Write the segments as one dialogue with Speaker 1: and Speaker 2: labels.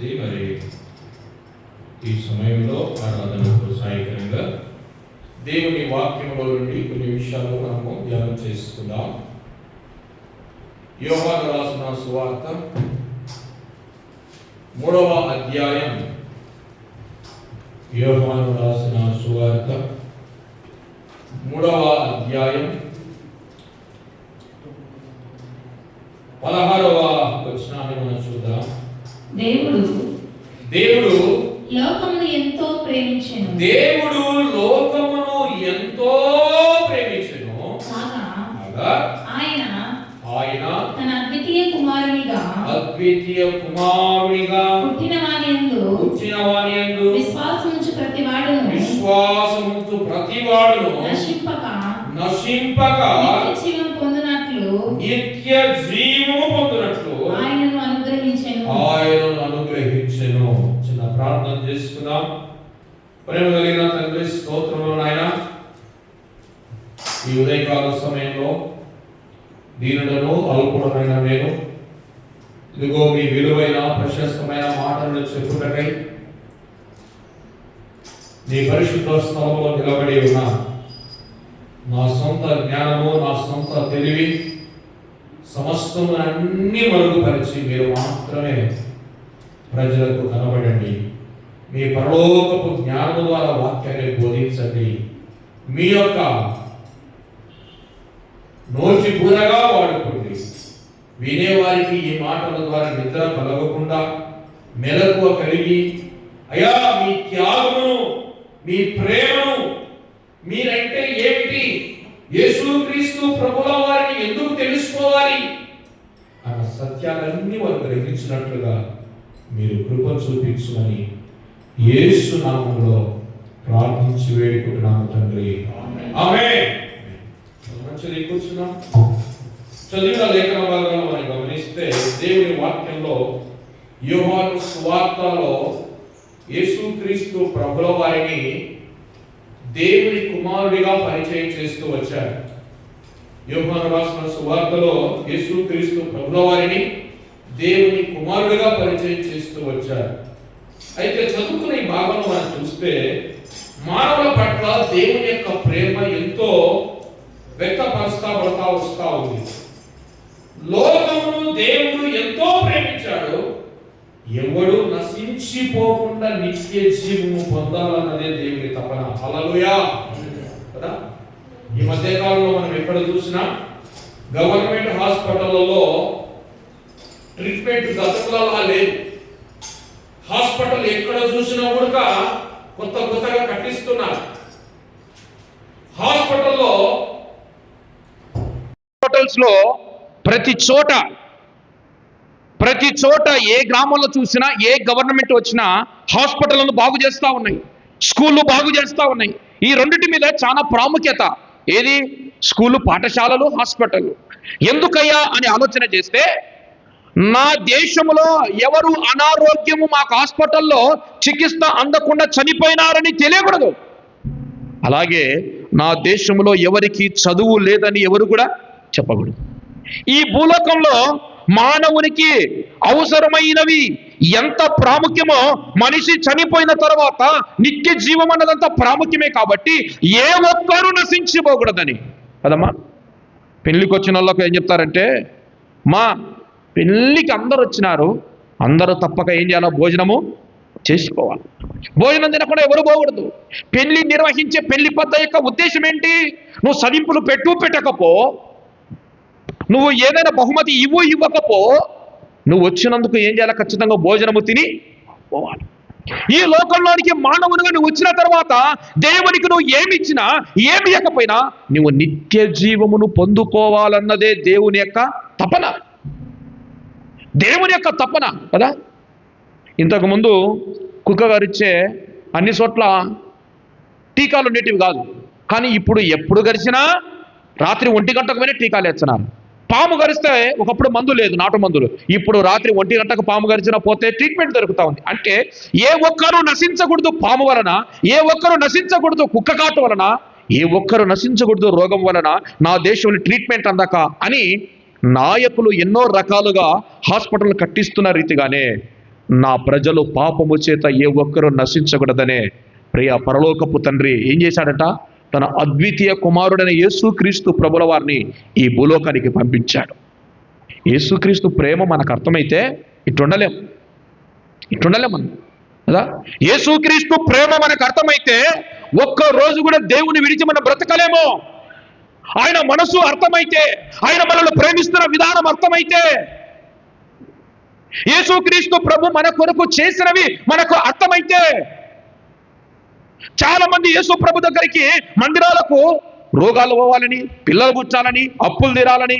Speaker 1: మంచిది మరి ఈ సమయంలో ఆరాధనకు సాయకరంగా దేవుని వాక్యంలో నుండి కొన్ని విషయాలు మనము ధ్యానం చేసుకుందాం. యోహాను రాసిన సువార్త మూడవ అధ్యాయం. యోహాను రాసిన సువార్త మూడవ అధ్యాయం పదహారవ వచ్చినాన్ని మనం
Speaker 2: దేవుడు
Speaker 1: దేవుడు
Speaker 2: లోకమును ఎంతో ప్రేమించెను.
Speaker 1: దేవుడు లోకమును ఎంతో ప్రేమించెను.
Speaker 2: కాగా ఆయన
Speaker 1: ఆయన
Speaker 2: తన అద్వితీయ కుమారునిగా
Speaker 1: అద్వితీయ కుమారునిగా
Speaker 2: పుట్టిన వానియందు
Speaker 1: పుట్టిన వాని యందు
Speaker 2: విశ్వాసముంచు ప్రతి వాడును
Speaker 1: విశ్వాసముతో ప్రతివాడును
Speaker 2: నశింపక
Speaker 1: నశింపక
Speaker 2: నిత్య జీవం పొందినట్లు
Speaker 1: నిత్య జీవము పొందినట్లు చేసుకుందాం ప్రేమ కలిగిన తండ్రి స్తోత్రంలో నాయన. ఈ ఉదయకాల సమయంలో దీనులను అల్పుడమైన నేను. ఇదిగో మీ విలువైన ప్రశస్తమైన మాటలను చెప్పుటకై నీ పరిశుద్ధ స్థలంలో నిలబడి ఉన్నా. నా సొంత జ్ఞానము నా సొంత తెలివి సమస్తము అన్ని మరుగుపరిచి మీరు మాత్రమే ప్రజలకు కనబడండి. మీ పరలోకపు జ్ఞానము ద్వారా వాక్యాన్ని బోధించండి. మీ యొక్క నోటి బూరగా వాడుకోండి. వినేవారికి ఈ మాటల ద్వారా నిద్ర కలగకుండా మెలకువ కలిగి అయా మీ త్యాగమును మీ ప్రేమను మీరంటే ఏమిటి? యేసుక్రీస్తు ప్రభుల వారిని ఎందుకు తెలుసుకోవాలి? అన్న సత్యాలన్నీ వారు గ్రహించినట్లుగా మీరు కృప చూపించమని యేసు నామంలో ప్రార్థించి వేడుకుంటున్నాము తండ్రి. ఆమె మంచిది కూర్చున్నాం. చదివిన లేఖన భాగాలు మనం గమనిస్తే దేవుని వాక్యంలో యోహాను సువార్తలో యేసుక్రీస్తు ప్రభుల వారిని దేవుని కుమారుడిగా పరిచయం చేస్తూ వచ్చారు యోహాను రాసిన సువార్తలో యేసుక్రీస్తు ప్రభుల వారిని దేవుని కుమారుడిగా పరిచయం చేస్తూ వచ్చారు అయితే చదువుకున్న ఈ భాగంలో మనం చూస్తే మానవుల పట్ల దేవుని యొక్క ప్రేమ ఎంతో వ్యక్తపరుస్తాబడతా వస్తా ఉంది. లోకమును దేవుడు ఎంతో ప్రేమించాడు. ఎవడు నశించిపోకుండా నిత్య జీవము పొందాలన్నదే దేవుని తపన. అలలుయా కదా? ఈ మధ్య కాలంలో మనం ఎక్కడ చూసినా గవర్నమెంట్ హాస్పిటల్లో ట్రీట్మెంట్ గతంలో లేదు. హాస్పిటల్ ఎక్కడ చూసినా కూడా కొత్త కొత్తగా కట్టిస్తున్నారు. హాస్పిటల్లో
Speaker 3: హాస్పిటల్స్లో ప్రతి చోట ప్రతి చోట ఏ గ్రామంలో చూసినా ఏ గవర్నమెంట్ వచ్చినా హాస్పిటల్ను బాగు చేస్తూ ఉన్నాయి. స్కూళ్ళు బాగు చేస్తూ ఉన్నాయి. ఈ రెండింటి మీద చాలా ప్రాముఖ్యత. ఏది? స్కూళ్ళు పాఠశాలలు హాస్పిటల్ ఎందుకయ్యా అని ఆలోచన చేస్తే నా దేశంలో ఎవరు అనారోగ్యము మాకు హాస్పిటల్లో చికిత్స అందకుండా చనిపోయినారని తెలియకూడదు. అలాగే నా దేశంలో ఎవరికి చదువు లేదని ఎవరు కూడా చెప్పకూడదు. ఈ భూలోకంలో మానవునికి అవసరమైనవి ఎంత ప్రాముఖ్యమో మనిషి చనిపోయిన తర్వాత నిత్య జీవం అన్నదంత ప్రాముఖ్యమే కాబట్టి ఏ ఒక్కరూ నశించిపోకూడదని. కదమ్మా? పెళ్ళికి వచ్చిన వాళ్ళకు ఏం చెప్తారంటే మా పెళ్ళికి అందరు వచ్చినారు. అందరూ తప్పక ఏం చేయాలో భోజనము చేసుకోవాలి. భోజనం తినకుండా ఎవరు పోకూడదు. పెళ్ళి నిర్వహించే పెళ్ళి పద్ధతి యొక్క ఉద్దేశం ఏంటి? నువ్వు సదింపులు పెట్టు పెట్టకపో. నువ్వు ఏదైనా బహుమతి ఇవ్వు ఇవ్వకపో. నువ్వు వచ్చినందుకు ఏం చేయాలి ఖచ్చితంగా భోజనము తిని పోవాలి. ఈ లోకంలోనికి మానవునిగా నువ్వు వచ్చిన తర్వాత దేవునికి నువ్వు ఏమి ఇచ్చినా ఏమి ఇవ్వకపోయినా నువ్వు నిత్య జీవమును పొందుకోవాలన్నదే దేవుని యొక్క తపన. దేవుని యొక్క తపన కదా? ఇంతకుముందు కుక్క గరిచే అన్ని చోట్ల టీకాలు ఉండేటివి కాదు. కానీ ఇప్పుడు ఎప్పుడు గరిచినా రాత్రి ఒంటి గంటకు పోయినా టీకాలు వేస్తున్నారు. పాము గరిస్తే ఒకప్పుడు మందు లేదు నాటు మందులు. ఇప్పుడు రాత్రి ఒంటి గంటకు పాము గరిచిన పోతే ట్రీట్మెంట్ దొరుకుతా ఉంది. అంటే ఏ ఒక్కరూ నశించకూడదు పాము వలన ఏ ఒక్కరు నశించకూడదు కుక్క కాటు వలన ఏ ఒక్కరు నశించకూడదు రోగం వలన నా దేశంలో ట్రీట్మెంట్ అందక అని నాయకులు ఎన్నో రకాలుగా హాస్పిటల్ కట్టిస్తున్న రీతిగానే
Speaker 1: నా ప్రజలు పాపము చేత ఏ ఒక్కరూ నశించకూడదనే ప్రియ పరలోకపు తండ్రి ఏం చేశాడట? తన అద్వితీయ కుమారుడైన యేసుక్రీస్తు ప్రభుల వారిని ఈ భూలోకానికి పంపించాడు. యేసుక్రీస్తు ప్రేమ మనకు అర్థమైతే ఇట్టుండలేం. ఇట్టుండలేం మనం. కదా? యేసుక్రీస్తు ప్రేమ మనకు అర్థమైతే ఒక్క రోజు కూడా దేవుని విడిచి మనం బ్రతకలేమో. ఆయన మనసు అర్థమైతే ఆయన మనల్ని ప్రేమిస్తున్న విధానం అర్థమైతే యేసుక్రీస్తు ప్రభు మన కొరకు చేసినవి మనకు అర్థమైతే చాలా మంది యేసు ప్రభు దగ్గరికి మందిరాలకు రోగాలు పోవాలని పిల్లలు పుచ్చాలని అప్పులు తీరాలని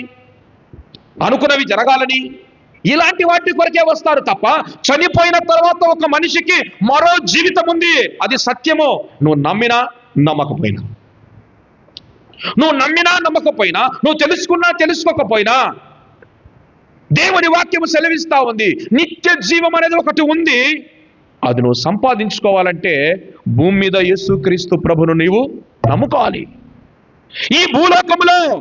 Speaker 1: అనుకున్నవి జరగాలని ఇలాంటి వాటి కొరకే వస్తారు తప్ప చనిపోయిన తర్వాత ఒక మనిషికి మరో జీవితం ఉంది. అది సత్యము నువ్వు నమ్మినా నమ్మకపోయినా. నువ్వు నమ్మినా నమ్మకపోయినా నువ్వు తెలుసుకున్నా తెలుసుకోకపోయినా దేవుని వాక్యము సెలవిస్తా ఉంది. నిత్య జీవం అనేది ఒకటి ఉంది. అది నువ్వు సంపాదించుకోవాలంటే భూమి మీద యేసుక్రీస్తు ప్రభును నీవు నమ్ముకోవాలి. ఈ భూలోకములో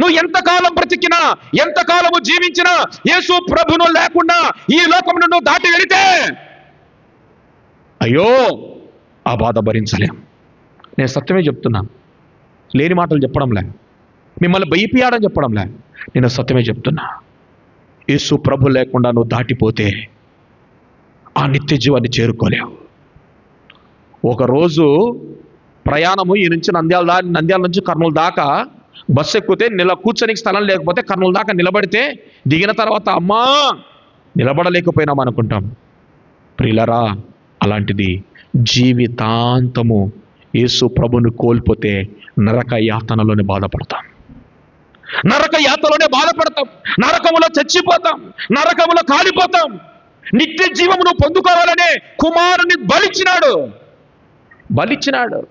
Speaker 1: నువ్వు ఎంతకాలం బ్రతికినా ఎంతకాలము జీవించినా యేసు ప్రభును లేకుండా ఈ లోకమును నువ్వు దాటి వెళితే అయ్యో ఆ బాధ భరించలేం. నేను సత్యమే చెప్తున్నాను. లేని మాటలు చెప్పడంలే. మిమ్మల్ని భయపియాడని చెప్పడంలే. నేను సత్యమే చెప్తున్నా. యేసు ప్రభు లేకుండా నువ్వు దాటిపోతే ఆ నిత్య జీవాన్ని చేరుకోలేవు. ఒకరోజు ప్రయాణము ఈ నుంచి నంద్యాల దా నంద్యాల నుంచి కర్నూలు దాకా బస్సు ఎక్కితే నిల కూర్చొనికి స్థలం లేకపోతే కర్నూలు దాకా నిలబడితే దిగిన తర్వాత అమ్మా! నిలబడలేకపోయినాం అనుకుంటాం ప్రియులరా అలాంటిది జీవితాంతము యేసు ప్రభును కోల్పోతే నరక యాతనలోనే బాధపడతాం. నరక యాతలోనే బాధపడతాం. నరకములో చచ్చిపోతాం. నరకములో కాలిపోతాం. నిత్య జీవమును పొందుకోవాలనే కుమారుని బలిచ్చినాడు. బలిచ్చినాడు.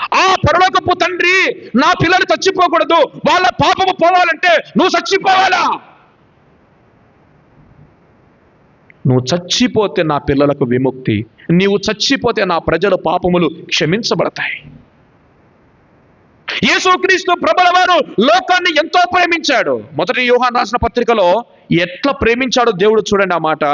Speaker 1: ఆ పరలోకపు తండ్రి నా పిల్లలు చచ్చిపోకూడదు. వాళ్ళ పాపము పోవాలంటే నువ్వు చచ్చిపోవాలా? నువ్వు చచ్చిపోతే నా పిల్లలకు విముక్తి నీవు చచ్చిపోతే నా ప్రజల పాపములు క్షమించబడతాయి. యేసుక్రీస్తు ప్రభుల వారు లోకాన్ని ఎంతో ప్రేమించాడు. మొదటి యోహాన్ రాసిన పత్రికలో ఎట్లా ప్రేమించాడో దేవుడు చూడండి ఆ మాట.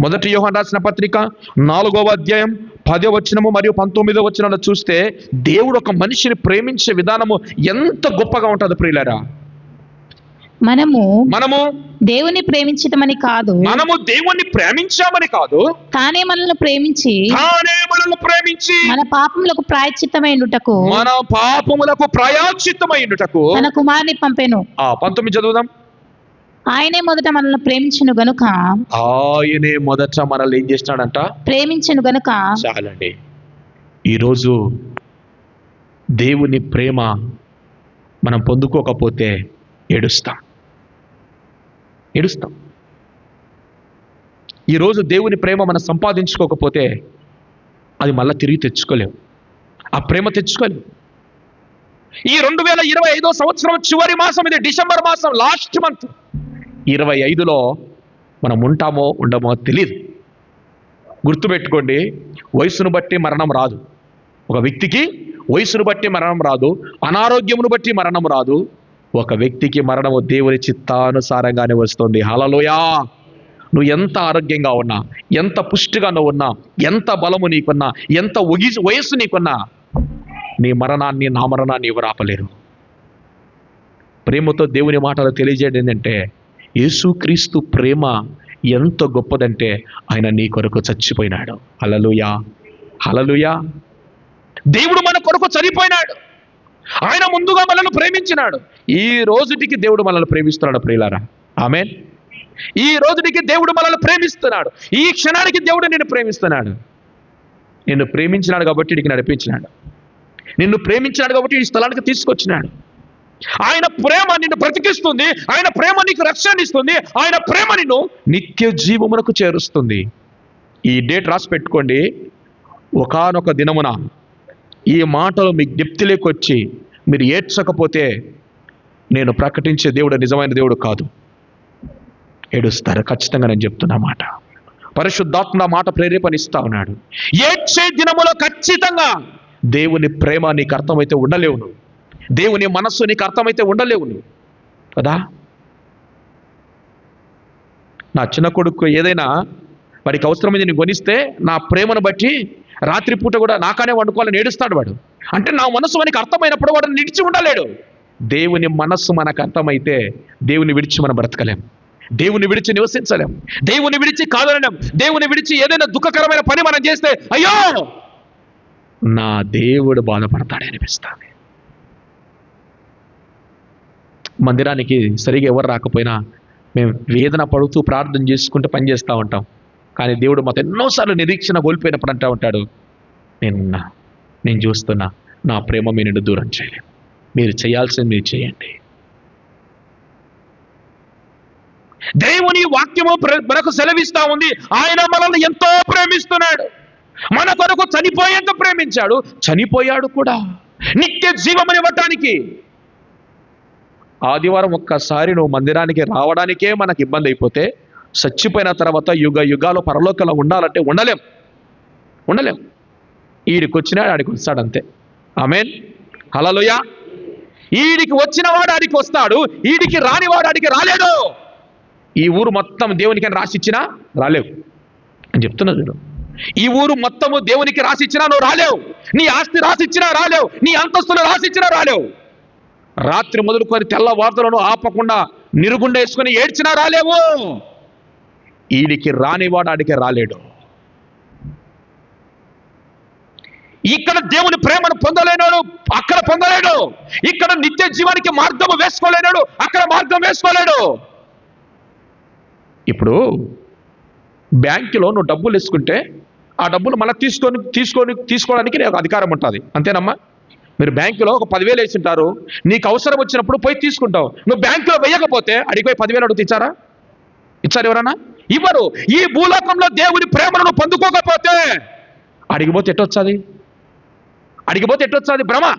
Speaker 1: మొదటి యోహాన్ రాసిన పత్రిక నాలుగవ అధ్యాయం పదో వచనము మరియు పంతొమ్మిదో వచనంలో చూస్తే దేవుడు ఒక మనిషిని ప్రేమించే విధానము ఎంత గొప్పగా ఉంటుంది ప్రియులరా.
Speaker 2: మనము
Speaker 1: మనము
Speaker 2: దేవుని ప్రేమించటమని కాదు.
Speaker 1: మనము దేవుణ్ణి ప్రేమించామని కాదు.
Speaker 2: తానే మనల్ని ప్రేమించి
Speaker 1: తానే మనల్ని ప్రేమించి
Speaker 2: మన పాపములకు ప్రాయశ్చిత్తమైనటకు
Speaker 1: మన పాపములకు ప్రయాచిత్తమైనటకు
Speaker 2: తన కుమారుని పంపెను.
Speaker 1: ఆ పంతొమ్మిది చదువుదాం.
Speaker 2: ఆయనే మొదట మనల్ని ప్రేమించును గనుక
Speaker 1: ఆయనే మొదట మనల్ని ఏం చేసినాడంట
Speaker 2: ప్రేమించును గనుక
Speaker 1: చాలండి. ఈరోజు దేవుని ప్రేమ మనం పొందుకోకపోతే ఏడుస్తాం. ఏడుస్తాం. ఈరోజు దేవుని ప్రేమ మనం సంపాదించుకోకపోతే అది మళ్ళీ తిరిగి తెచ్చుకోలేము ఆ ప్రేమ తెచ్చుకోలేము ఈ రెండు వేల ఇరవై ఐదో సంవత్సరం చివరి మాసం ఇది డిసెంబర్ మాసం లాస్ట్ మంత్. ఇరవై ఐదులో మనం ఉంటామో ఉండమో తెలియదు గుర్తుపెట్టుకోండి వయసును బట్టి మరణం రాదు. ఒక వ్యక్తికి వయసును బట్టి మరణం రాదు అనారోగ్యమును బట్టి మరణం రాదు. ఒక వ్యక్తికి మరణము దేవుని చిత్తానుసారంగానే వస్తుంది. హలలోయా నువ్వు ఎంత ఆరోగ్యంగా ఉన్నా ఎంత పుష్టిగా నువ్వు ఉన్నా ఎంత బలము నీకున్నా ఎంత ఒగి వయస్సు నీకున్నా నీ మరణాన్ని నా మరణాన్ని ఎవరు ఆపలేరు. ప్రేమతో దేవుని మాటలు తెలియజేయడం ఏంటంటే యేసుక్రీస్తు ప్రేమ ఎంత గొప్పదంటే ఆయన నీ కొరకు చచ్చిపోయినాడు. హలలుయా హలలుయా దేవుడు మన కొరకు చనిపోయినాడు. ఆయన ముందుగా మనల్ని ప్రేమించినాడు. ఈ రోజుటికి దేవుడు మనల్ని ప్రేమిస్తున్నాడు ప్రియులారా. ఆమె ఈ రోజుటికి దేవుడు మనల్ని ప్రేమిస్తున్నాడు. ఈ క్షణానికి దేవుడు నిన్ను ప్రేమిస్తున్నాడు. నిన్ను ప్రేమించినాడు కాబట్టి ఇడికి నడిపించినాడు. నిన్ను ప్రేమించినాడు కాబట్టి ఈ స్థలానికి తీసుకొచ్చినాడు. ఆయన ప్రేమ నిన్ను బ్రతికిస్తుంది. ఆయన ప్రేమ నీకు రక్షణ ఇస్తుంది. ఆయన ప్రేమ నిన్ను నిత్య జీవమునకు చేరుస్తుంది. ఈ డేట్ రాసి పెట్టుకోండి. ఒకానొక దినమున ఈ మాటలు మీ జ్ఞప్తిలోకి వచ్చి మీరు ఏడ్చకపోతే నేను ప్రకటించే దేవుడు నిజమైన దేవుడు కాదు. ఏడుస్తారు? ఖచ్చితంగా నేను చెప్తున్నా మాట. పరిశుద్ధాత్మ మాట ప్రేరేపణిస్తా ఉన్నాడు. ఏడ్చే దినములో ఖచ్చితంగా దేవుని ప్రేమ నీకు అర్థమైతే ఉండలేవు దేవుని మనస్సు నీకు అర్థమైతే ఉండలేవు కదా? నా చిన్న కొడుకు ఏదైనా వాడికి అవసరమైంది నేను కొనిస్తే నా ప్రేమను బట్టి రాత్రిపూట కూడా నాకానే వండుకోవాలని ఏడుస్తాడు వాడు. అంటే నా మనసు వానికి అర్థమైనప్పుడు వాడు నిడిచి ఉండలేడు. దేవుని మనస్సు మనకు అర్థమైతే దేవుని విడిచి మనం బ్రతకలేం. దేవుని విడిచి నివసించలేం. దేవుని విడిచి కాదనలేం. దేవుని విడిచి ఏదైనా దుఃఖకరమైన పని మనం చేస్తే అయ్యో! నా దేవుడు బాధపడతాడే అనిపిస్తుంది. మందిరానికి సరిగా ఎవరు రాకపోయినా మేము వేదన పడుతూ ప్రార్థన చేసుకుంటూ పని చేస్తూ ఉంటాం. కానీ దేవుడు మాతో ఎన్నోసార్లు నిరీక్షణ కోల్పోయినప్పుడు అంటూ ఉంటాడు నేనున్నా నేను చూస్తున్నా నా ప్రేమ మీ నుండి దూరం చేయలేం. మీరు చేయాల్సింది మీరు చేయండి. దేవుని వాక్యము మనకు సెలవిస్తా ఉంది. ఆయన మనల్ని ఎంతో ప్రేమిస్తున్నాడు. మన కొరకు చనిపోయేంత ప్రేమించాడు. చనిపోయాడు కూడా. నిత్య జీవం ఇవ్వటానికి. ఆదివారం ఒక్కసారి నువ్వు మందిరానికి రావడానికే మనకు ఇబ్బంది అయిపోతే చచ్చిపోయిన తర్వాత యుగ యుగాలు పరలోకంలో ఉండాలంటే ఉండలేం. ఉండలేం. ఈడికి వచ్చినాడు ఆడికి వస్తాడంతే ఆమెన్. హలలుయా ఈడికి వచ్చిన వాడు ఆడికి వస్తాడు ఈడికి రానివాడు ఆడికి రాలేడు. ఈ ఊరు మొత్తం దేవునికి రాసిచ్చినా రాలేవు. అని చెప్తున్నా చూడు. ఈ ఊరు మొత్తము దేవునికి రాసిచ్చినా నువ్వు రాలేవు. నీ ఆస్తి రాసిచ్చినా రాలేవు. నీ అంతస్తులు రాసిచ్చినా రాలేవు. రాత్రి మొదలుకొని తెల్ల వార్తలను ఆపకుండా నిరుగుండ వేసుకుని ఏడ్చినా రాలేవు. ఈడికి రానివాడు ఆడికి రాలేడు. ఇక్కడ దేవుని ప్రేమను పొందలేనాడు అక్కడ పొందలేడు. ఇక్కడ నిత్య జీవానికి మార్గము వేసుకోలేనాడు అక్కడ మార్గం వేసుకోలేడు. ఇప్పుడు బ్యాంకులో నువ్వు డబ్బులు వేసుకుంటే ఆ డబ్బులు మళ్ళీ తీసుకొని తీసుకొని తీసుకోవడానికి నీకు అధికారం ఉంటుంది. అంతేనమ్మా? మీరు బ్యాంకులో ఒక పదివేలు వేసింటారు. నీకు అవసరం వచ్చినప్పుడు పోయి తీసుకుంటావు. నువ్వు బ్యాంకులో వేయకపోతే అడిగిపోయి పదివేలు అడుగుతూ ఇచ్చారా? ఇచ్చారు ఎవరన్నా? ఇవ్వరు. ఈ భూలోకంలో దేవుని ప్రేమను నువ్వు పొందుకోకపోతే అడిగిపోతే ఎట్టొచ్చది? అడిగిపోతే ఎట్టొచ్చది భ్రమ?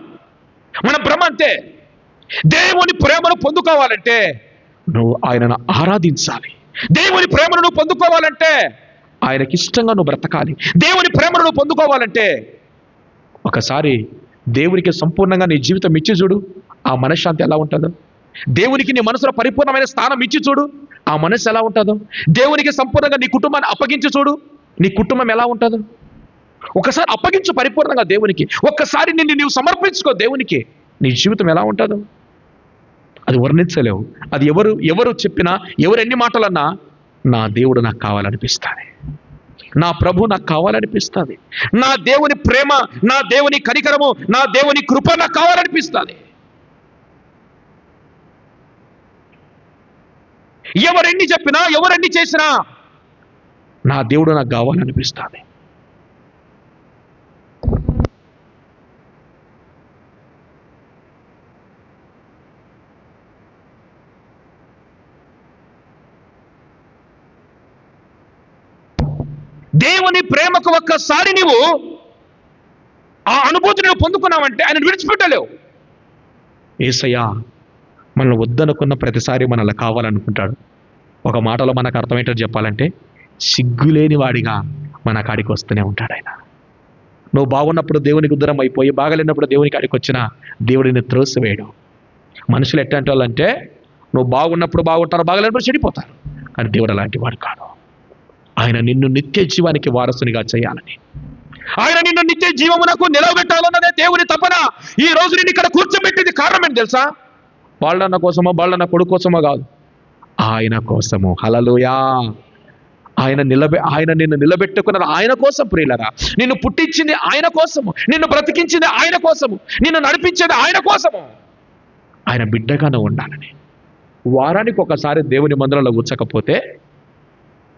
Speaker 1: మన భ్రమ అంతే దేవుని ప్రేమను పొందుకోవాలంటే నువ్వు ఆయనను ఆరాధించాలి. దేవుని ప్రేమను నువ్వు పొందుకోవాలంటే ఆయనకి ఇష్టంగా నువ్వు బ్రతకాలి. దేవుని ప్రేమను నువ్వు పొందుకోవాలంటే ఒకసారి దేవునికి సంపూర్ణంగా నీ జీవితం ఇచ్చి చూడు. ఆ మనశ్శాంతి ఎలా ఉంటుందో. దేవునికి నీ మనసులో పరిపూర్ణమైన స్థానం ఇచ్చి చూడు. ఆ మనసు ఎలా ఉంటుందో. దేవునికి సంపూర్ణంగా నీ కుటుంబాన్ని అప్పగించి చూడు. నీ కుటుంబం ఎలా ఉంటుందో. ఒకసారి అప్పగించు పరిపూర్ణంగా దేవునికి. ఒక్కసారి నిన్ను నీవు సమర్పించుకో దేవునికి. నీ జీవితం ఎలా ఉంటుందో. అది వర్ణించలేవు. అది ఎవరు ఎవరు చెప్పినా ఎవరు ఎన్ని మాటలన్నా నా దేవుడు నాకు కావాలనిపిస్తాను నా ప్రభు నాకు కావాలనిపిస్తుంది నా దేవుని ప్రేమ నా దేవుని కనికరము నా దేవుని కృప నాకు కావాలనిపిస్తుంది ఎవరెన్ని చెప్పినా ఎవరెన్ని చేసినా నా దేవుడు నాకు కావాలనిపిస్తుంది దేవుని ప్రేమకు ఒక్కసారి నీవు ఆ అనుభూతి నువ్వు పొందుకున్నావంటే ఆయన విడిచిపెట్టలేవు. ఏసయ్యా మనల్ని వద్దనుకున్న ప్రతిసారి మనల్ని కావాలనుకుంటాడు. ఒక మాటలో మనకు అర్థమయ్యేటట్టు చెప్పాలంటే సిగ్గులేని వాడిగా మన కాడికి వస్తూనే ఉంటాడు ఆయన. నువ్వు బాగున్నప్పుడు దేవునికి ఉద్దరం అయిపోయి బాగలేనప్పుడు దేవునికి కాడికి వచ్చిన దేవుడిని త్రోసివేయడు. మనుషులు ఎట్టంటే వాళ్ళంటే నువ్వు బాగున్నప్పుడు బాగుంటారు బాగలేనప్పుడు చెడిపోతారు. కానీ దేవుడు అలాంటి వాడు కాదు ఆయన నిన్ను నిత్య జీవానికి వారసునిగా చేయాలని. ఆయన నిన్ను నిత్య జీవమునకు నిలవబెట్టాలన్నదే దేవుని తపన. ఈ రోజు నేను ఇక్కడ కూర్చోబెట్టింది కారణం ఏంటి తెలుసా? వాళ్ళన్న కోసమో వాళ్ళన్న కొడుకు కోసమో కాదు. ఆయన కోసము. హలలుయా ఆయన నిలబె ఆయన నిన్ను నిలబెట్టుకున్నది ఆయన కోసం ప్రియులరా. నిన్ను పుట్టించింది ఆయన కోసము. నిన్ను బ్రతికించింది ఆయన కోసము. నిన్ను నడిపించేది ఆయన కోసము. ఆయన బిడ్డగానే ఉండాలని. వారానికి ఒకసారి దేవుని మందిరంలో కూర్చకపోతే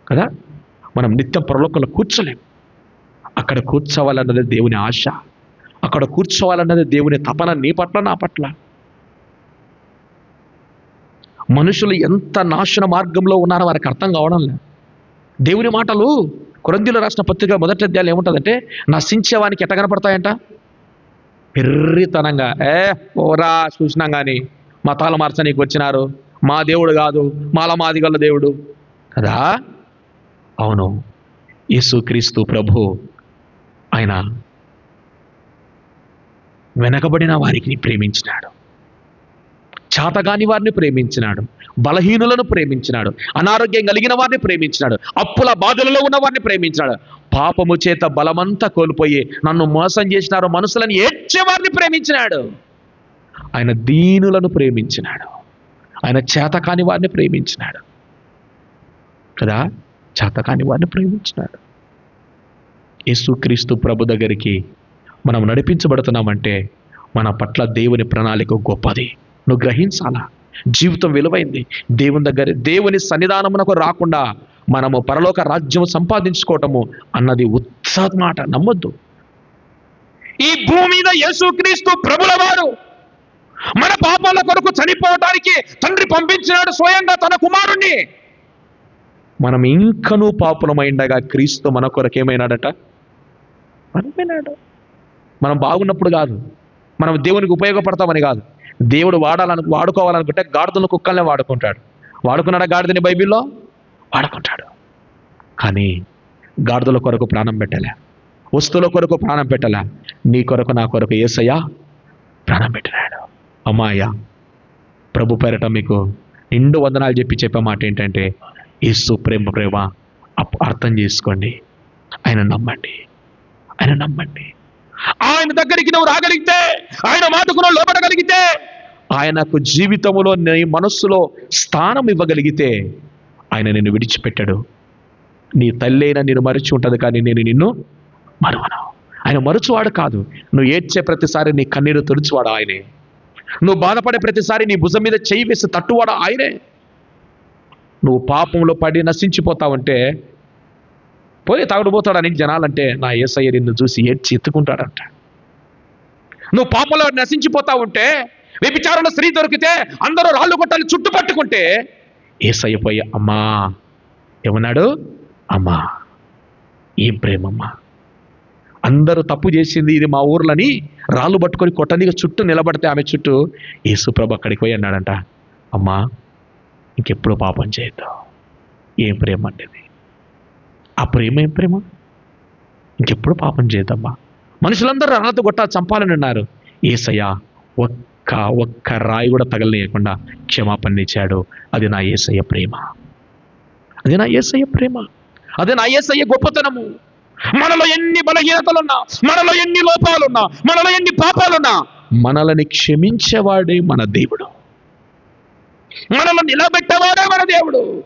Speaker 1: కదా? మనం నిత్యం పరలోకంలో కూర్చోలేం. అక్కడ కూర్చోవాలన్నది దేవుని ఆశ. అక్కడ కూర్చోవాలన్నది దేవుని తపన నీ పట్ల నా పట్ల. మనుషులు ఎంత నాశన మార్గంలో ఉన్నారో వారికి అర్థం కావడం లేదు. దేవుని మాటలు కొరందీలో రాసిన పత్రిక మొదటి అధ్యాయులు ఏముంటుందంటే నశించేవానికి ఎట్ట కనపడతాయంట? పెర్రితనంగా. ఏ ఓరా చూసినాం కానీ మతాలు మార్చనీకి వచ్చినారు. మా దేవుడు కాదు మాల మాదిగల దేవుడు. కదా? అవును. యేసుక్రీస్తు ప్రభు ఆయన వెనకబడిన వారికి ప్రేమించినాడు. చాతగాని వారిని ప్రేమించినాడు. బలహీనులను ప్రేమించినాడు. అనారోగ్యం కలిగిన వారిని ప్రేమించినాడు. అప్పుల బాధలలో ఉన్న వారిని ప్రేమించినాడు. పాపము చేత బలమంతా కోల్పోయి నన్ను మోసం చేసినారు మనుషులను ఏడ్చే వారిని ప్రేమించినాడు. ఆయన దీనులను ప్రేమించినాడు. ఆయన చేతకాని వారిని ప్రేమించినాడు. కదా? చేతకాని వారిని ప్రేమించినాడు. యేసుక్రీస్తు ప్రభు దగ్గరికి మనం నడిపించబడుతున్నామంటే మన పట్ల దేవుని ప్రణాళిక గొప్పది. నువ్వు గ్రహించాలా? జీవితం విలువైంది. దేవుని దగ్గర దేవుని సన్నిధానమునకు రాకుండా మనము పరలోక రాజ్యం సంపాదించుకోవటము అన్నది ఉత్సాహ మాట. నమ్మొద్దు. ఈ భూమి మీద యేసుక్రీస్తు ప్రభుల వారు మన పాపాల కొరకు చనిపోవటానికి తండ్రి పంపించినాడు స్వయంగా తన కుమారుణ్ణి. మనం ఇంకనూ పాపులమైండగా క్రీస్తు మన కొరకు ఏమైనాడట? మనం బాగున్నప్పుడు కాదు. మనం దేవునికి ఉపయోగపడతామని కాదు. దేవుడు వాడాలను వాడుకోవాలనుకుంటే గాడిదను కుక్కల్ని వాడుకుంటాడు. వాడుకున్నాడా గాడిదని బైబిల్లో? వాడుకుంటాడు. కానీ గాడిదల కొరకు ప్రాణం పెట్టలే. వస్తువుల కొరకు ప్రాణం పెట్టలే. నీ కొరకు నా కొరకు ఏసయ్యా ప్రాణం పెట్టినాడు. అమ్మాయ్యా ప్రభు పేరట మీకు నిండు వందనాలు చెప్పి చెప్పే మాట ఏంటంటే యేసు ప్రేమ ప్రేమ అప్- అర్థం చేసుకోండి. ఆయన నమ్మండి. ఆయన నమ్మండి. ఆయన దగ్గరికి నువ్వు రాగలిగితే ఆయన మాటకు నువ్వు లోపడగలిగితే ఆయనకు జీవితంలో నీ మనస్సులో స్థానం ఇవ్వగలిగితే ఆయన నిన్ను విడిచిపెట్టాడు. నీ తల్లి అయినా నేను మరచి ఉంటుంది కానీ నేను నిన్ను మరువను. ఆయన మరుచువాడు కాదు. నువ్వు ఏడ్చే ప్రతిసారి నీ కన్నీరు తుడుచువాడు ఆయనే. నువ్వు బాధపడే ప్రతిసారి నీ భుజం మీద చేయి వేసి తట్టువాడు ఆయనే. నువ్వు పాపంలో పడి నశించిపోతావంటే పోయి తాగుడుపోతాడని జనాలంటే? నా ఏసయ్య నిన్ను చూసి ఏడ్చి ఎత్తుకుంటాడంట. నువ్వు పాపంలో నశించిపోతా ఉంటే వ్యభిచారంలో స్త్రీ దొరికితే అందరూ రాళ్ళు కొట్టాలి చుట్టుపట్టుకుంటే ఏసయ్య పోయి అమ్మా ఏమన్నాడు? అమ్మా ఏం ప్రేమమ్మా. అందరూ తప్పు చేసింది ఇది మా ఊర్లని రాళ్ళు పట్టుకొని కొట్టనిగా చుట్టూ నిలబడితే ఆమె చుట్టూ యేసుప్రభు అక్కడికి పోయి అన్నాడంట. అమ్మా ఇంకెప్పుడు పాపం చేయొద్దు. ఏం ప్రేమ అంటే ఇది? ఆ ప్రేమ ఏం ప్రేమ? ఇంకెప్పుడు పాపం చేయదమ్మా మనుషులందరూ రాళ్ళతో గొట్ట చంపాలని ఉన్నారు ఏసయ్య ఒక్క ఒక్క రాయి కూడా తగలనీయకుండా క్షమాపణ ఇచ్చాడు. అది నా ఏసయ్య ప్రేమ. అది నా ఏసయ్య ప్రేమ. అది నా ఏసయ్య గొప్పతనము. మనలో ఎన్ని బలహీనతలున్నా మనలో ఎన్ని లోపాలున్నా మనలో ఎన్ని పాపాలున్నా మనలని క్షమించేవాడే మన దేవుడు. మనల్ని నిలబెట్టేవాడే మన దేవుడు.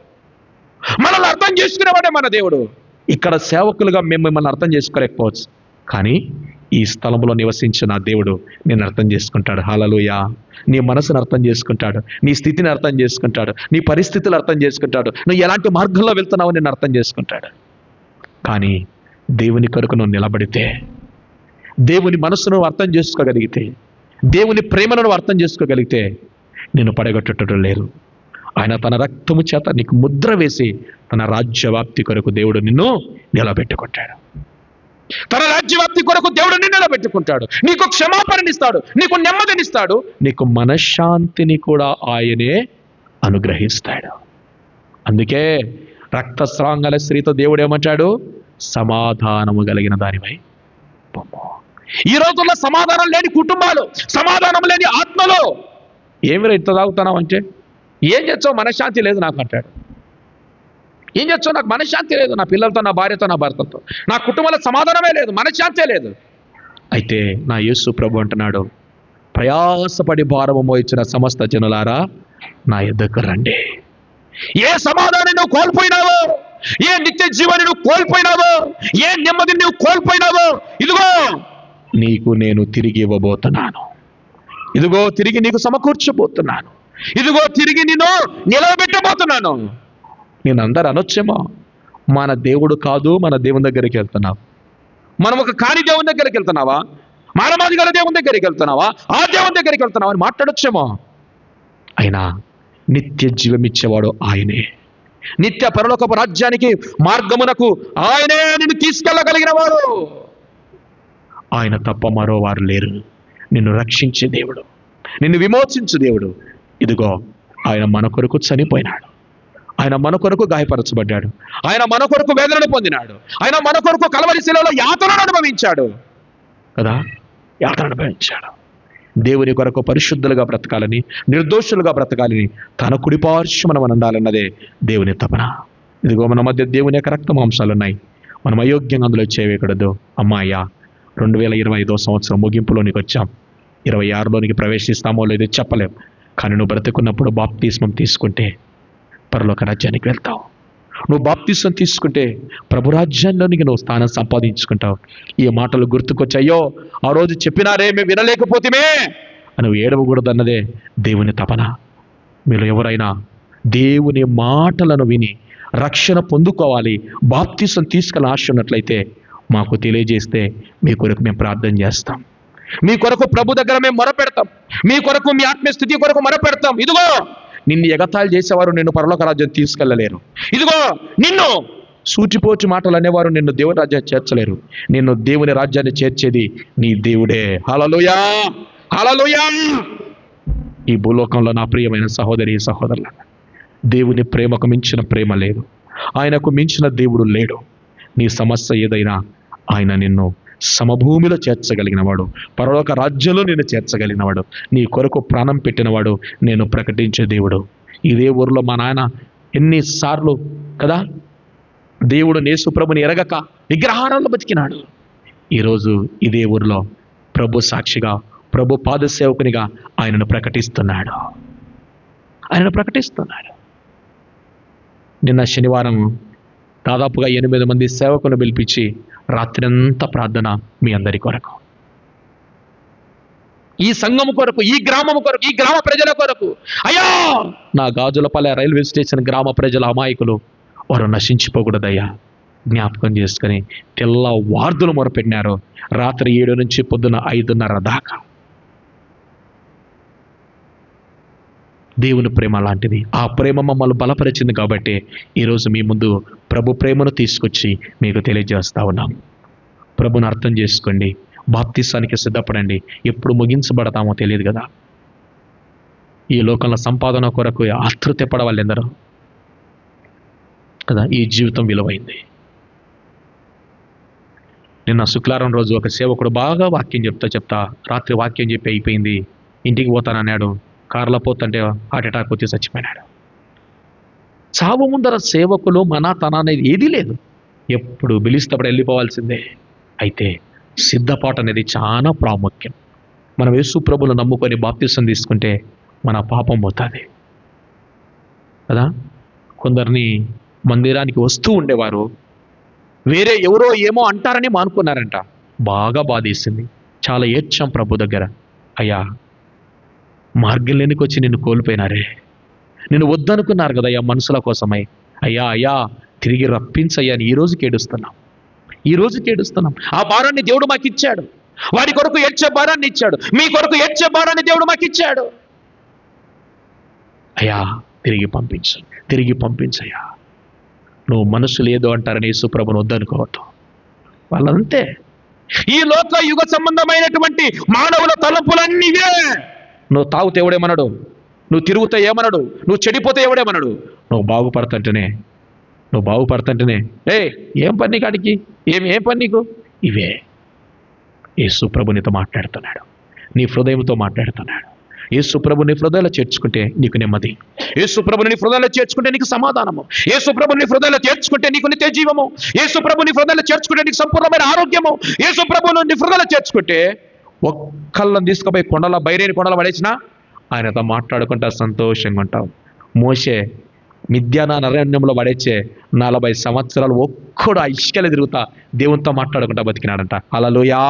Speaker 1: మనల్ని అర్థం చేసుకునేవాడే మన దేవుడు. ఇక్కడ సేవకులుగా మేము మిమ్మల్ని అర్థం చేసుకోలేకపోవచ్చు. కానీ ఈ స్థలంలో నివసించిన దేవుడు నేను అర్థం చేసుకుంటాడు. హలలుయా నీ మనసును అర్థం చేసుకుంటాడు. నీ స్థితిని అర్థం చేసుకుంటాడు. నీ పరిస్థితులు అర్థం చేసుకుంటాడు. నువ్వు ఎలాంటి మార్గంలో వెళ్తున్నావో నేను అర్థం చేసుకుంటాడు. కానీ దేవుని కొరకు నువ్వు నిలబడితే దేవుని మనసును అర్థం చేసుకోగలిగితే దేవుని ప్రేమను అర్థం చేసుకోగలిగితే నిన్ను పడగొట్టడం లేరు. ఆయన తన రక్తము చేత నీకు ముద్ర వేసి తన రాజ్యవ్యాప్తి కొరకు దేవుడు నిన్ను నిలబెట్టుకుంటాడు. తన రాజ్యవ్యాప్తి కొరకు దేవుడు నిన్ను నిలబెట్టుకుంటాడు. నీకు క్షమాపణనిస్తాడు నీకు నెమ్మదినిస్తాడు నీకు మనశ్శాంతిని కూడా ఆయనే అనుగ్రహిస్తాడు. అందుకే రక్తస్రాంగల స్త్రీతో దేవుడు ఏమంటాడు? సమాధానము కలిగిన దానిపై పొమ్ము. ఈ రోజుల్లో సమాధానం లేని కుటుంబాలు సమాధానం లేని ఆత్మలో ఏమి ఇంత తాగుతున్నావు అంటే? ఏం చేస్తావు? మనశ్శాంతి లేదు నాకు అంటాడు. ఏం చేస్తావు? నాకు మనశ్శాంతి లేదు. నా పిల్లలతో నా భార్యతో నా భర్తతో నా కుటుంబంలో సమాధానమే లేదు. మనశ్శాంతే లేదు. అయితే నా యేసు ప్రభు అంటున్నాడు ప్రయాసపడి భారము మోయించిన సమస్త జనులారా నా ఎద్దకు రండి. ఏ సమాధానం నువ్వు కోల్పోయినావో ఏ నిత్య జీవాన్ని నువ్వు కోల్పోయినావో ఏ నెమ్మదిని నువ్వు కోల్పోయినావో ఇదిగో నీకు నేను తిరిగి ఇవ్వబోతున్నాను. ఇదిగో తిరిగి నీకు సమకూర్చబోతున్నాను. ఇదిగో తిరిగి నేను నిలబెట్టబోతున్నాను. నేను అందరు అనొచ్చేమో మన దేవుడు కాదు మన దేవుని దగ్గరికి వెళ్తున్నావు. మనం ఒక కాని దేవుని దగ్గరికి వెళ్తున్నావా? మానవాది గల దేవుని దగ్గరికి వెళ్తున్నావా? ఆ దేవుని దగ్గరికి వెళ్తున్నావా అని మాట్లాడొచ్చేమో. అయినా నిత్య జీవమిచ్చేవాడు ఆయనే. నిత్య పరలోకపు రాజ్యానికి మార్గమునకు ఆయనే నిన్ను తీసుకెళ్ళగలిగిన వాడు ఆయన తప్ప మరో వారు లేరు. నిన్ను రక్షించే దేవుడు. నిన్ను విమోచించు దేవుడు. ఇదిగో ఆయన మన కొరకు చనిపోయినాడు. ఆయన మన కొరకు గాయపరచబడ్డాడు. ఆయన మన కొరకు వేదనను పొందినాడు. ఆయన మన కొరకు కలవరి శిలలో యాతనను అనుభవించాడు. కదా? యాతన అనుభవించాడు. దేవుని కొరకు పరిశుద్ధులుగా బ్రతకాలని నిర్దోషులుగా బ్రతకాలని తన కుడిపార్శ్వమన మనం ఉండాలన్నదే దేవుని తపన. ఇదిగో మన మధ్య దేవుని యొక్క రక్త మాంసాలు ఉన్నాయి మనం అయోగ్యంగా అందులో చేయకూడదు అమ్మాయ్యా రెండు వేల ఇరవై ఐదో సంవత్సరం ముగింపులోనికి వచ్చాం. ఇరవై ఆరులోనికి ప్రవేశిస్తామో లేదో చెప్పలేం. కానీ నువ్వు బ్రతుకున్నప్పుడు బాప్తిస్మం తీసుకుంటే పరలోక రాజ్యానికి వెళ్తావు. నువ్వు బాప్తిస్మం తీసుకుంటే ప్రభురాజ్యంలోనికి నువ్వు స్థానం సంపాదించుకుంటావు. ఈ మాటలు గుర్తుకొచ్చాయో? ఆ రోజు చెప్పినారే మేము వినలేకపోతేమే అని నువ్వు ఏడవకూడదన్నదే దేవుని తపన. మీరు ఎవరైనా దేవుని మాటలను విని రక్షణ పొందుకోవాలి బాప్తిసం తీసుకెళ్ళ ఆశ ఉన్నట్లయితే మాకు తెలియజేస్తే మీ కొరకు మేము ప్రార్థన చేస్తాం. మీ కొరకు ప్రభు దగ్గర మేము మొరపెడతాం. మీ కొరకు మీ ఆత్మస్థితి కొరకు మొరపెడతాం. ఇదిగో నిన్ను ఎగతాళి చేసేవారు నిన్ను పరలోక రాజ్యం తీసుకెళ్ళలేరు ఇదిగో నిన్ను సూచిపోచి మాటలు అనేవారు నిన్ను దేవుని రాజ్యాన్ని చేర్చలేరు. నిన్ను దేవుని రాజ్యాన్ని చేర్చేది నీ దేవుడే. హలలుయా హలలుయా ఈ భూలోకంలో నా ప్రియమైన సహోదరి సహోదరుల దేవుని ప్రేమకు మించిన ప్రేమ లేదు. ఆయనకు మించిన దేవుడు లేడు. నీ సమస్య ఏదైనా ఆయన నిన్ను సమభూమిలో చేర్చగలిగినవాడు. పరలోక రాజ్యంలో నేను చేర్చగలిగినవాడు. నీ కొరకు ప్రాణం పెట్టినవాడు నేను ప్రకటించే దేవుడు. ఇదే ఊరిలో మా నాయన ఎన్నిసార్లు కదా? దేవుడు నేసుప్రభుని ఎరగక విగ్రహారాల్లో బతికినాడు. ఈరోజు ఇదే ఊరిలో ప్రభు సాక్షిగా ప్రభు పాదసేవకునిగా ఆయనను ప్రకటిస్తున్నాడు. ఆయనను ప్రకటిస్తున్నాడు. నిన్న శనివారం దాదాపుగా ఎనిమిది మంది సేవకులను పిలిపించి రాత్రంతా ప్రార్థన మీ అందరి కొరకు. ఈ సంఘము కొరకు ఈ గ్రామము కొరకు ఈ గ్రామ ప్రజల కొరకు. అయ్యా నా గాజులపల్లె రైల్వే స్టేషన్ గ్రామ ప్రజల అమాయకులు వారు నశించిపోకూడదయ్యా. జ్ఞాపకం చేసుకొని తెల్ల వార్దులు మొరపెట్టినారు. రాత్రి ఏడు నుంచి పొద్దున ఐదున్నర దాకా. దేవుని ప్రేమ లాంటిది. ఆ ప్రేమ మమ్మల్ని బలపరిచింది కాబట్టి ఈరోజు మీ ముందు ప్రభు ప్రేమను తీసుకొచ్చి మీకు తెలియజేస్తా ఉన్నాం. ప్రభుని అర్థం చేసుకోండి. బాప్తిసానికి సిద్ధపడండి. ఎప్పుడు ముగించబడతామో తెలియదు కదా. ఈ లోకంలో సంపాదన కొరకు ఆతృత పడవాలి ఎందరో కదా ఈ జీవితం విలువైంది. నిన్న శుక్రవారం రోజు ఒక సేవకుడు బాగా వాక్యం చెప్తా చెప్తా రాత్రి వాక్యం చెప్పి అయిపోయింది. ఇంటికి పోతానన్నాడు. కారులో పోతుంటే హార్ట్ అటాక్ వచ్చి చచ్చిపోయినాడు. చావు ముందర సేవకులు మన తన అనేది ఏదీ లేదు. ఎప్పుడు పిలిస్తేప్పుడు వెళ్ళిపోవాల్సిందే. అయితే సిద్ధపాటు అనేది చాలా ప్రాముఖ్యం. మనం యేసు ప్రభులు నమ్ముకొని బాప్తిసం తీసుకుంటే మన పాపం పోతుంది. కదా? కొందరిని మందిరానికి వస్తూ ఉండేవారు. వేరే ఎవరో ఏమో అంటారని మానుకున్నారంట. బాగా బాధేసింది. చాలా ఏడ్చాం ప్రభు దగ్గర. అయ్యా మార్గం లేనికొచ్చి నిన్ను కోల్పోయినారే. నేను వద్దనుకున్నారు కదా అయ్యా మనుషుల కోసమై. అయ్యా అయ్యా తిరిగి రప్పించయ్యా అని ఈ రోజుకి ఏడుస్తున్నాం ఈ రోజుకి ఏడుస్తున్నాం ఆ భారాన్ని దేవుడు మాకు ఇచ్చాడు వారి కొరకు ఏడ్చే భారాన్ని ఇచ్చాడు. మీ కొరకు ఏడ్చే భారాన్ని దేవుడు మాకు ఇచ్చాడు అయ్యా తిరిగి పంపించు. తిరిగి పంపించయ్యా. నువ్వు మనుషులు ఏదో అంటారని యేసుప్రభుని వద్దనుకోవద్దు. వాళ్ళంతే. ఈ లోక యుగ సంబంధమైనటువంటి మానవుల తలంపులన్నీ నువ్వు తాగుతే ఎవడేమనడు? నువ్వు తిరుగుతే ఏమనడు? నువ్వు చెడిపోతే ఎవడేమనడు? నువ్వు బాగుపడుతుంటేనే. నువ్వు బాగుపడుతుంటేనే. ఏ ఏం పని కాడికి ఏం ఏం పని నీకు? ఇవే. యేసు నీతో మాట్లాడుతున్నాడు. నీ హృదయంతో మాట్లాడుతున్నాడు. యేసు ప్రభు నీ చేర్చుకుంటే నీకు నెమ్మది. యేసు ప్రభు నీ చేర్చుకుంటే నీకు సమాధానము. యేసు ప్రభు నీ చేర్చుకుంటే నీకు నిత్య జీవము. యేసు నీ చేర్చుకుంటే నీకు సంపూర్ణమైన ఆరోగ్యము. యేసు ప్రభును నీ హృదయంలో చేర్చుకుంటే ఒక్కళ్ళని తీసుకుపోయి కొండల బైరేని కొండలో పడేసినా ఆయనతో మాట్లాడుకుంటా సంతోషంగా ఉంటావు. మోసే మిథ్యాన నరణ్యంలో పడేచ్చే నలభై సంవత్సరాలు ఒక్కడు ఆ ఇష్కలు తిరుగుతా దేవునితో మాట్లాడుకుంటా బతికినాడంట. అలలుయా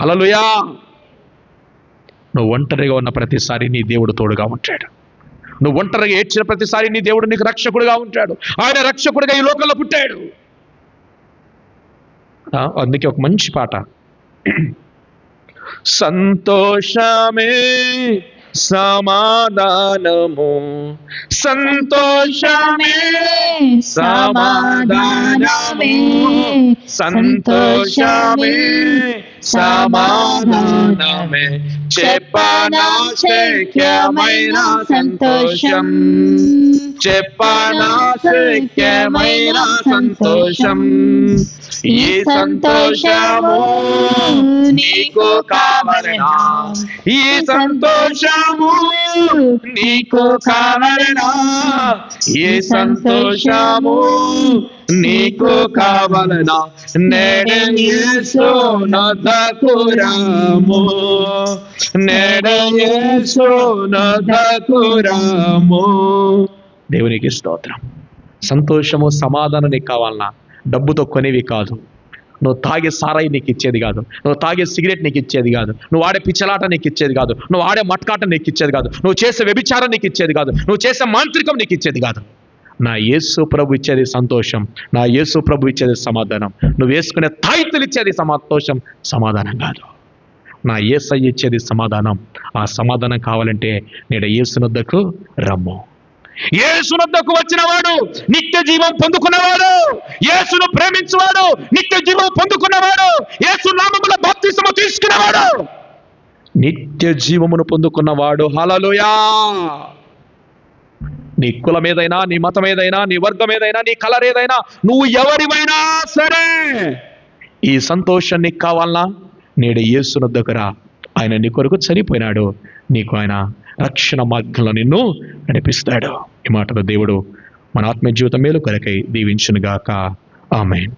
Speaker 1: అలలుయా నువ్వు ఒంటరిగా ఉన్న ప్రతిసారి నీ దేవుడు తోడుగా ఉంటాడు. నువ్వు ఒంటరిగా ఏడ్చిన ప్రతిసారి నీ దేవుడు నీకు రక్షకుడుగా ఉంటాడు. ఆయన రక్షకుడిగా ఈ లోకంలో పుట్టాడు. అందుకే ఒక మంచి పాట. సంతోషమే సమాధానము. సంతోషమే సమాధానమే. సంతోషమే సమాధానమే. చెప్పనా శక్యమైన సంతోషం. చెప్పనా శక్యమైన సంతోషం. ఈ సంతోషము నీకు కావలనా ఈ సంతోషము నీకు కావలనా ఈ సంతోషము నీకు కావలనా? నెడయేసోనదకురాము నెడయేసోనదకురాము దేవునికి స్తోత్రం. సంతోషము సమాధానం నీకు కావాలన్నా డబ్బుతో కొనేవి కాదు. నువ్వు తాగే సారాయి నీకు ఇచ్చేది కాదు. నువ్వు తాగే సిగరెట్ నీకు ఇచ్చేది కాదు. నువ్వు ఆడే పిచ్చలాట నీకు ఇచ్చేది కాదు. నువ్వు ఆడే మట్కాట నీకు ఇచ్చేది కాదు. నువ్వు చేసే వ్యభిచారం నీకు ఇచ్చేది కాదు. నువ్వు చేసే మాంత్రికం నీకు ఇచ్చేది కాదు. నా యేసు ప్రభు ఇచ్చేది సంతోషం నా యేసు ప్రభు ఇచ్చేది సమాధానం. నువ్వు వేసుకునే తాయితులు ఇచ్చేది సంతోషం సమాధానం కాదు. నా యేసయ్య ఇచ్చేది సమాధానం. ఆ సమాధానం కావాలంటే నేడు యేసునొద్దకు రమ్ము. యేసునొద్దకు వచ్చినవాడు నిత్య జీవం పొందుకున్నవాడు. ఏసును ప్రేమించువాడు నిత్య జీవం పొందుకున్నవాడు. ఏసు నామముల బాప్తిసము తీసుకున్నవాడు. నిత్య జీవమును పొందుకున్నవాడు. హలలుయా నీ కులం ఏదైనా నీ మతం ఏదైనా నీ వర్గం ఏదైనా నీ కలర్ ఏదైనా నువ్వు ఎవరివైనా సరే ఈ సంతోషం నీకు కావాలనా? నేడు యేసున దగ్గర ఆయన నీ కొరకు చనిపోయినాడు. నీకు ఆయన రక్షణ మార్గంలో నిన్ను నడిపిస్తాడు. ఈ మాటలో దేవుడు మన ఆత్మీయ జీవితం మేలు కొరకై దీవించునుగాక. ఆమెన్.